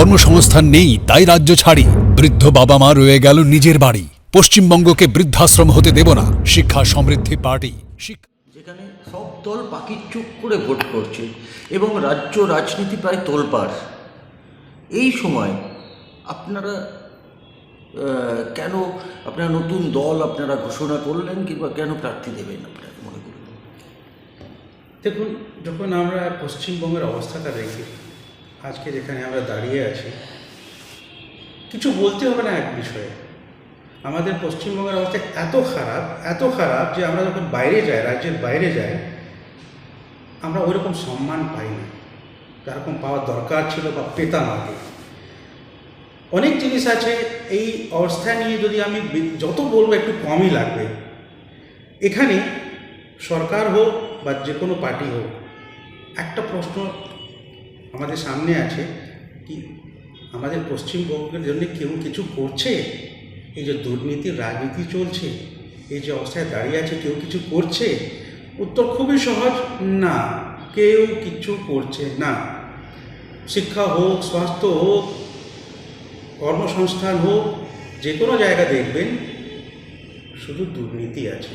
কর্মসংস্থান নেই তাই রাজ্য ছাড়ি। বৃদ্ধ বাবা মা রয়ে গেল নিজের বাড়ি। পশ্চিমবঙ্গকে বৃদ্ধাশ্রম হতে দেব না। শিক্ষা সমৃদ্ধি পার্টি। শিক্ষা যেখানে সব দল পাখির চুপ করে ভোট করছে এবং রাজ্য রাজনীতি প্রায় তোলপাড়। এই সময় আপনারা আহ, কেন আপনারা নতুন দল আপনারা ঘোষণা করলেন কিংবা কেন প্রার্থী দেবেন আপনারা মনে করলেন দেখুন যখন আমরা পশ্চিমবঙ্গের অবস্থাটা দেখি আজকে যেখানে আমরা দাঁড়িয়ে আছি, কিছু বলতে হবে না এক বিষয়ে। আমাদের পশ্চিমবঙ্গের অবস্থা এত খারাপ এত খারাপ যে আমরা যখন বাইরে যাই, রাজ্যের বাইরে যাই, আমরা ওইরকম সম্মান পাই না। যেরকম পাওয়ার দরকার ছিল বা পেতাম আগে। অনেক জিনিস আছে, এই অবস্থা নিয়ে যদি আমি যত বলব একটু কমই লাগবে। এখানে সরকার হোক বা যে কোনো পার্টি হোক, একটা প্রশ্ন আমাদের সামনে আছে কি? আমাদের পশ্চিমবঙ্গের জন্য কেউ কিছু করছে? এই যে দুর্নীতির রাজনীতি চলছে, এই যে অবস্থায় দাঁড়িয়ে আছে, কেউ কিছু করছে? উত্তর খুবই সহজ, না, কেউ কিছু করছে না। শিক্ষা হোক, স্বাস্থ্য হোক, কর্মসংস্থান হোক, যে কোনো জায়গা দেখবেন, শুধু দুর্নীতি আছে।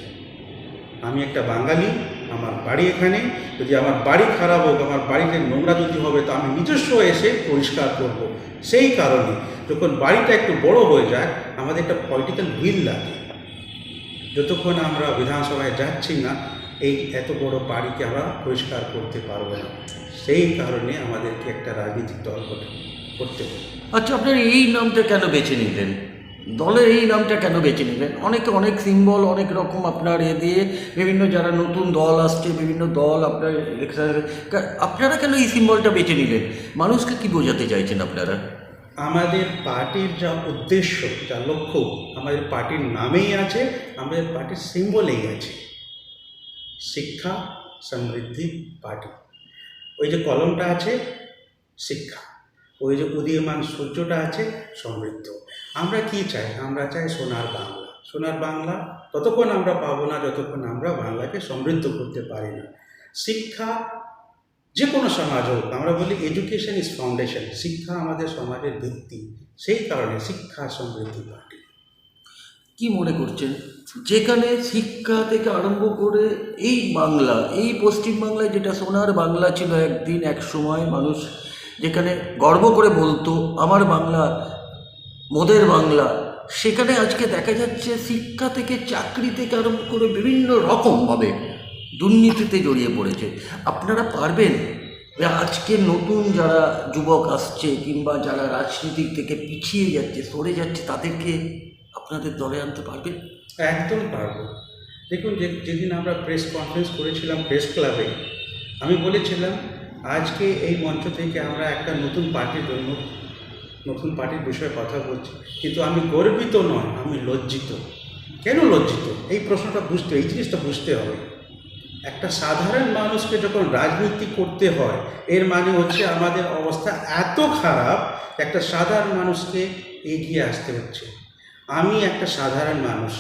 আমি একটা বাঙালি আমার বাড়ি এখানে, যদি আমার বাড়ি খারাপ হোক, আমার বাড়িতে নোংরা যদি হবে, তো আমি নিজস্ব এসে পরিষ্কার করব। সেই কারণে যখন বাড়িটা একটু বড় হয়ে যায়, আমাদের একটা পলিটিক্যাল উইল লাগে। যতক্ষণ আমরা বিধানসভায় যাচ্ছি না, এই এত বড় বাড়িকে আমরা পরিষ্কার করতে পারব না। সেই কারণে আমাদেরকে একটা রাজনৈতিক দল করতে হবে। আচ্ছা আপনার এই নামটা কেন বেছে নিলেন? দলের এই নামটা কেন বেছে নিলেন? অনেকে অনেক সিম্বল অনেক রকম আপনার এ দিয়ে বিভিন্ন যারা নতুন দল আসছে, বিভিন্ন দল আপনার আপনারা কেন এই সিম্বলটা বেছে নিলেন? মানুষকে কি বোঝাতে চাইছেন আপনারা? আমাদের পার্টির যা উদ্দেশ্য, যা লক্ষ্য, আমাদের পার্টির নামেই আছে, আমাদের পার্টির সিম্বলেই আছে। শিক্ষা সমৃদ্ধি পার্টি। ওই যে কলমটা আছে, শিক্ষা। ওই যে উদীয়মান সূর্যটা আছে, সমৃদ্ধ। আমরা কি চাই? আমরা চাই সোনার বাংলা। সোনার বাংলা ততক্ষণ আমরা পাবো না, যতক্ষণ আমরা বাংলাকে সমৃদ্ধ করতে পারি না। শিক্ষা যে কোনো সমাজ হোক, আমরা বলি এডুকেশন ইজ ফাউন্ডেশন শিক্ষা আমাদের সমাজের ভিত্তি। সেই কারণে শিক্ষা সমৃদ্ধি পার্টি। কি মনে করছেন? যেখানে শিক্ষা থেকে আরম্ভ করে এই বাংলা, এই পশ্চিম বাংলায় যেটা সোনার বাংলা ছিল একদিন এক সময় মানুষ যেখানে গর্ব করে বলতো, আমার বাংলা মোদের বাংলা। সেখানে আজকে দেখা যাচ্ছে শিক্ষা থেকে চাকরি থেকে আরম্ভ করে বিভিন্ন রকমভাবে দুর্নীতিতে জড়িয়ে পড়েছে। আপনারা পারবেন আজকে নতুন যারা যুবক আসছে কিংবা যারা রাজনীতিক থেকে পিছিয়ে যাচ্ছে, সরে যাচ্ছে, তাদেরকে আপনাদের দলে আনতে পারবেন? একদম পারব। দেখুন, যে যেদিন আমরা প্রেস কনফারেন্স করেছিলাম প্রেস ক্লাবে, আমি বলেছিলাম, আজকে এই মঞ্চ থেকে আমরা একটা নতুন পার্টির জন্য নতুন পার্টির বিষয়ে কথা বলছি। কিন্তু আমি গর্বিত নয়, আমি লজ্জিত। কেন লজ্জিত? এই প্রশ্নটা বুঝতে, এই জিনিসটা বুঝতে হবে। একটা সাধারণ মানুষকে যখন রাজনীতি করতে হয়, এর মানে হচ্ছে আমাদের অবস্থা এত খারাপ, একটা সাধারণ মানুষকে এগিয়ে আসতে হচ্ছে। আমি একটা সাধারণ মানুষ,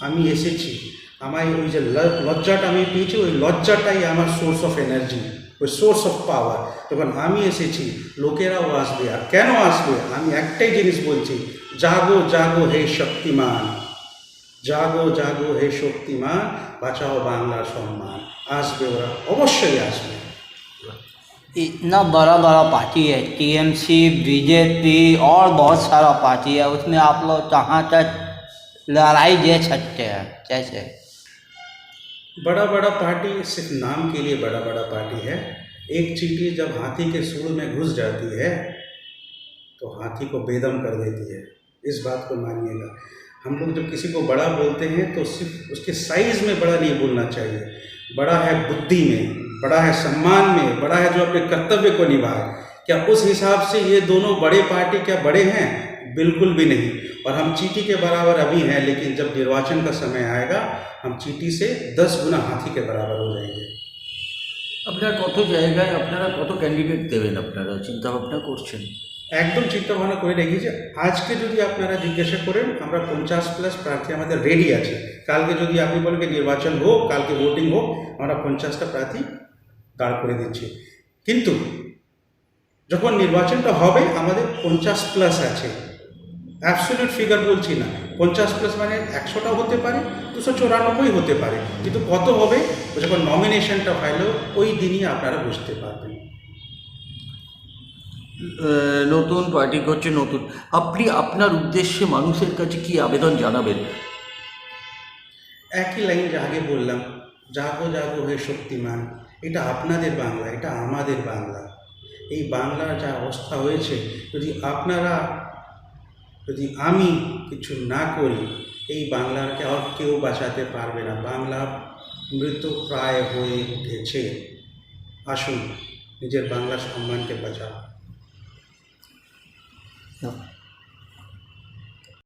আমি এসেছি। আমায় ওই যে লজ্জাটা আমি পেয়েছি, ওই লজ্জাটাই আমার সোর্স অফ এনার্জি ওই সোর্স অফ পাওয়ার তখন আমি এসেছি লোকেরাও আসবে আর কেন আসবে আমি একটাই জিনিস বলছি জাগো জাগো হে শক্তিমান জাগো জাগো হে শক্তিমান বাঁচাও বাংলার সম্মান আসবে ওরা অবশ্যই আসবে इतना बड़ा बड़ा पार्टी है टीएमसी बीजेपी और बहुत सारा पार्टी है उसमें आप लोग कहाँ तक लड़ाई दे सकते हैं कैसे बड़ा बड़ा पार्टी सिर्फ़ नाम के लिए बड़ा बड़ा पार्टी है। एक चीटी जब हाथी के सूढ़ में घुस जाती है तो हाथी को बेदम कर देती है। इस बात को मानिएगा। हम लोग जब किसी को बड़ा बोलते हैं तो सिर्फ़ उसके साइज़ में बड़ा नहीं बोलना चाहिए। बड़ा है बुद्धि में, बड़ा है सम्मान में, बड़ा है जो अपने कर्तव्य को निभाए। क्या उस हिसाब से ये दोनों बड़े पार्टी क्या बड़े हैं? बिल्कुल भी नहीं और हम चीटी के बराबर अभी हैं लेकिन जब निर्वाचन का समय आएगा हम चीटी से दस गुना हाथी के बराबर हो जाएंगे আপনার কত জায়গায় আপনারা কত ক্যান্ডিডেট দেবেন আপনারা চিন্তা ভাবনা করছেন একদম চিন্তা ভাবনা করে রেখেছি আজকে যদি আপনারা জিজ্ঞাসা করেন আমরা পঞ্চাশ প্লাস প্রার্থী আমাদের রেডি আছে কালকে যদি আপনি বলেন যে নির্বাচন হোক কালকে ভোটিং হোক আমরা পঞ্চাশটা প্রার্থী দাঁড় করে দিচ্ছি কিন্তু যখন নির্বাচনটা হবে আমাদের পঞ্চাশ প্লাস আছে অ্যাবসোলিউট ফিগার বলছি না। পঞ্চাশ প্লাস মানে একশোটাও হতে পারে দুশো চৌরানব্বই হতে পারে। কিন্তু কত হবে? যখন নমিনেশনটা ফাইল ওই দিনই আপনারা বুঝতে পারবেন। নতুন পার্টি করছে নতুন। আপনি আপনার উদ্দেশ্যে মানুষের কাছে কি আবেদন জানাবেন? একই লাইন যা আগে বললাম জাগো জাগো হে শক্তিমান। এটা আপনাদের বাংলা এটা আমাদের বাংলা। এই বাংলার যা অবস্থা হয়েছে যদি আপনারা যদি আমি কিছু না করি, এই বাংলাকে আর কেউ বাঁচাতে পারবে না। বাংলা মৃত প্রায় হয়ে উঠেছে। আসুন, নিজের বাংলা সম্মানকে বাঁচাও।